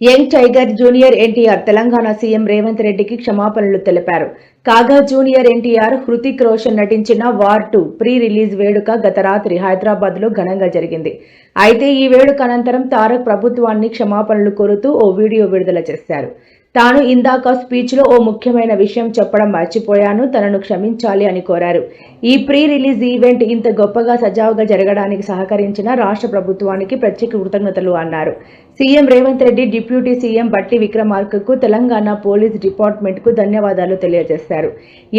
Young tiger junior NTR Telangana CM Revanth రెడ్డికి క్షమాపణలు తెలిపారు. కాగా జూనియర్ ఎన్టీఆర్ హృతిక్ రోషన్ నటించిన వార్ టూ ప్రీ రిలీజ్ వేడుక గత రాత్రి హైదరాబాద్లో ఘనంగా జరిగింది. అయితే ఈ వేడుక అనంతరం తారక్ ప్రభుత్వాన్ని క్షమాపణలు కోరుతూ ఓ వీడియో విడుదల చేశారు. తాను ఇందాక స్పీచ్లో ఓ ముఖ్యమైన విషయం చెప్పడం మర్చిపోయాను తనను క్షమించాలి అని కోరారు. ఈ ప్రీ రిలీజ్ ఈవెంట్ ఇంత గొప్పగా సజావుగా జరగడానికి సహకరించిన రాష్ట్ర ప్రభుత్వానికి ప్రత్యేక కృతజ్ఞతలు అన్నారు. CM Revanth Reddy deputy CM Bhatti విక్రమార్కకు Telangana police డిపార్ట్మెంట్కు ధన్యవాదాలు తెలియజేశారు.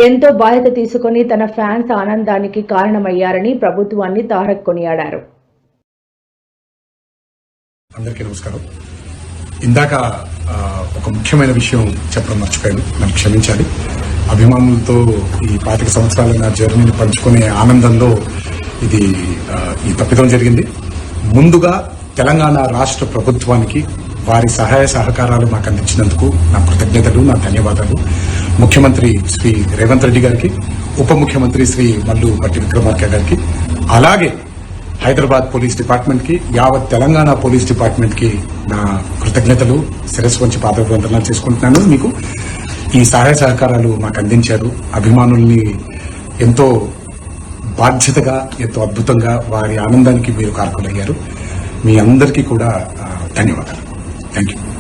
ఎంతో బాధ్యత తీసుకొని తన ఫ్యాన్స్ ఆనందానికి కారణమయ్యారని ప్రభుత్వాన్ని తారక్ కొనియాడారు. అందరికీ నమస్కారం. ఇందాక ఒక ముఖ్యమైన విషయం చెప్పడం మర్చిపోయాను. నన్ను క్షమించాలి అభిమానులతో ఈ పాతిక సంవత్సరాల నా జర్నీని పంచుకునే ఆనందంలో ఇది ఈ తప్పిదం జరిగింది. ముందుగా తెలంగాణ రాష్ట్ర ప్రభుత్వానికి వారి సహాయ సహకారాలు మాకు అందించినందుకు నా కృతజ్ఞతలు నా ధన్యవాదాలు. ముఖ్యమంత్రి శ్రీ రేవంత్ రెడ్డి గారికి ఉప ముఖ్యమంత్రి శ్రీ మల్లు పట్టి విక్రమార్క గారికి అలాగే హైదరాబాద్ పోలీస్ డిపార్ట్మెంట్కి యావత్ తెలంగాణ పోలీస్ డిపార్ట్మెంట్కి నా కృతజ్ఞతలు శిరస్సు వంచి పాదవందనాలు చేసుకుంటున్నాను. మీకు ఈ సహాయ సహకారాలు మాకు అందించారు. అభిమానుల్ని ఎంతో బాధ్యతగా ఎంతో అద్భుతంగా వారి ఆనందానికి మీరు కారకులయ్యారు. మీ అందరికీ కూడా ధన్యవాదాలు. Thank you